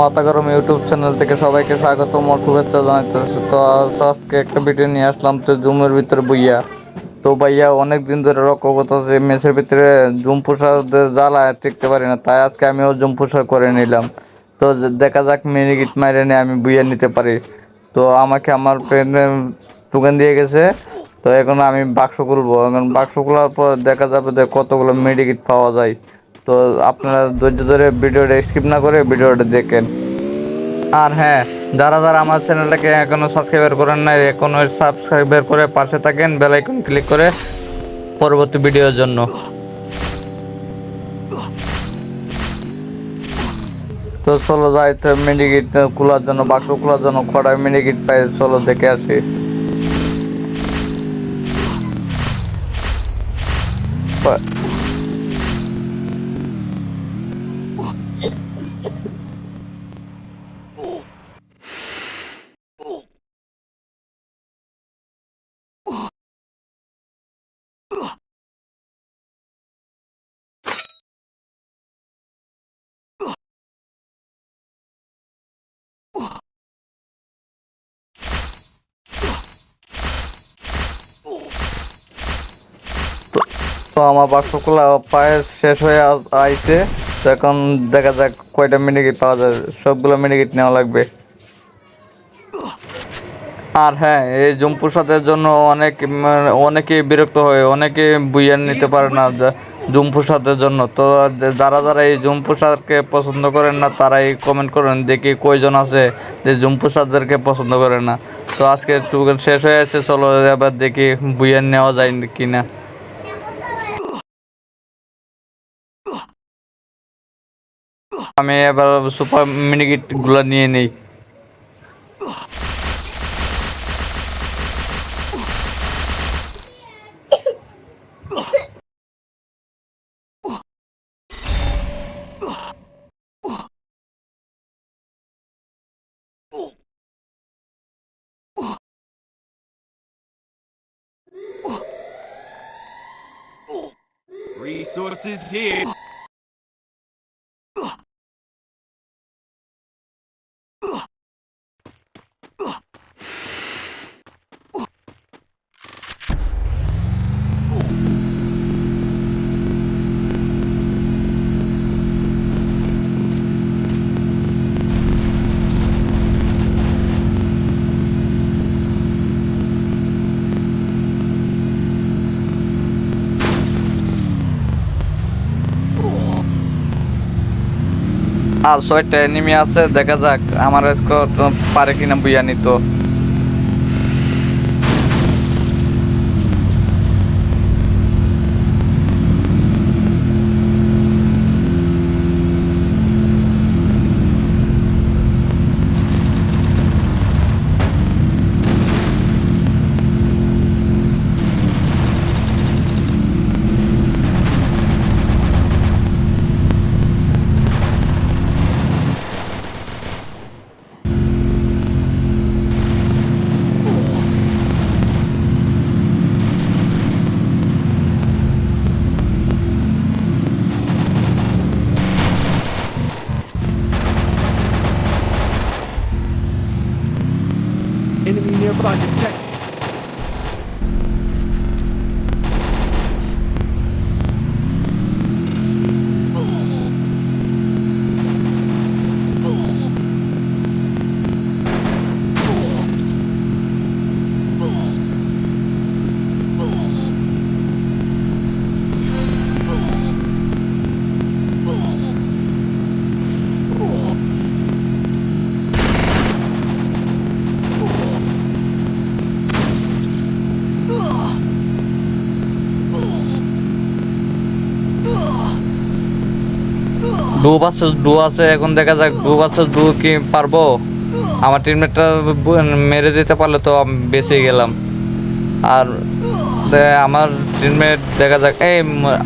মাথা গরম YouTube channel থেকে সবাইকে স্বাগতম ও শুভেচ্ছা জানাইতেছি। তো আজ আজকে একটা ভিডিও নিয়ে আসলাম তো জুমের ভিতরে বইয়া। তো ভাইয়া অনেক দিন ধরে রক্ষ রক্ষগত যে মেসের ভিতরে জুম প্রসাদ জ্বালায় টিকতে পারি না, তাই আজকে আমিও জুম প্রসাদ করে নিলাম। তো দেখা যাক মিনিগিট মাইরে নিয়ে আমি বুইয়া নিতে পারি। তো আমাকে আমার ফ্রেন্ডের টোকেন দিয়ে গেছে, তো এখন আমি বাক্স খুলবো। এখন বাক্স খোলার পর দেখা যাবে যে কতগুলো মেডিকিট পাওয়া যায়। তো আপনারা ধৈর্য ধরে ভিডিওটা স্কিপ না করে ভিডিওটা দেখেন। আর হ্যাঁ যারা যারা আমার চ্যানেলটাকে এখনও সাবস্ক্রাইবার করেন নাই, এখনও সাবস্ক্রাইবার করে পাশে থাকেন বেল আইকন ক্লিক করে পরবর্তী ভিডিওর জন্য। তো চলো যাই, তো মিনিগিট খোলার জন্য, বাক্স খোলার জন্য কটা মিনিগিট পাই, চলো দেখে আসি। পা- তো আমার বাক্সগুলো পায়ে শেষ হয়ে আইছে। তো এখন দেখা যাক কয়টা মিনিগিট পাওয়া যায়। সবগুলো মিনিগিট নেওয়া লাগবে। আর হ্যাঁ এই জুম প্রসাদের জন্য অনেক, অনেকেই বিরক্ত হয় অনেকে বুইয়া নিতে পারে না যা- জুম প্রসাদের জন্য। তো যারা যারা এই জুম প্রসাদকে পছন্দ করেন না, তারাই কমেন্ট করেন, দেখি কয়জন আছে যে জুম প্রসাদদেরকে পছন্দ করে না। তো আজকে শেষ হয়ে আছে, চলো এবার দেখি বুইয়া নেওয়া যায় কিনা। আমি এবার সুপার মিনিকিটগুলো নিয়ে নেই Resources here. আর ছয়টা এনিমি আছে দেখা যাক আমার স্কোর পারে কিনা বুয়া নিত। protected. Detected. ডু আছে ডু আছে এখন দেখা যাক ডু আছে ডু কি পারব? আমার টিমমেটটা মেরে দিতে পারলে তো আমি বেঁচে গেলাম। আর আমার টিমমেট দেখা যাক এই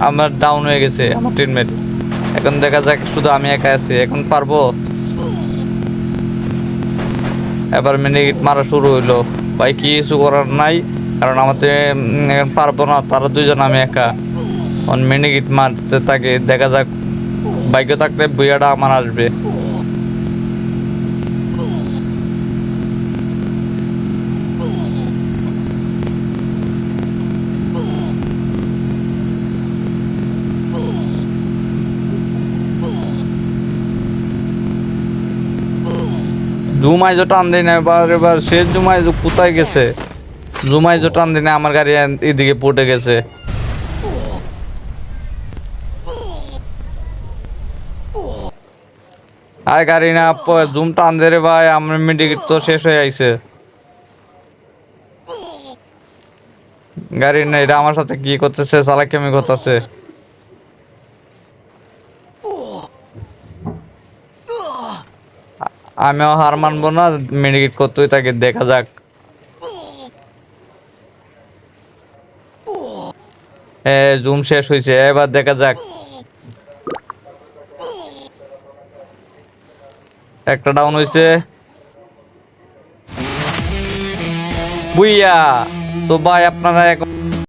আমার ডাউন হয়ে গেছে আমার টিমমেট এখন দেখা যাক শুধু আমি একা আছি এখন পারব? এবার মিনিট মারা শুরু হইল। ভাই কি কিছু করার নাই কারণ আমাদের পারব না তারা দুইজন আমি একা। অন মিনিট মারতে থাকে দেখা যাক। বাইকে থাকলে বুয়াটা আমার আসবে। জুমাইজো টান দিই না, এবার এবার সে জুমাই কোথায় গেছে? জুমাইজো টান দিই না, আমার গাড়ি এদিকে পটে গেছে। আয় গাড়ি না জুম টান দে রে ভাই, আমার মেডিকেট তো শেষ হয়ে আইছে। গাড়ি না, এটা আমার সাথে কি করতেছে, চালাকি আমি করতেছে। আমিও হার মানবো না মেডিকেট করতেই তাকে দেখা যাক। এ, জুম শেষ হয়েছে এবার দেখা যাক। একটা ডাউন হয়েছে বুইয়া তো ভাই আপনারা এখন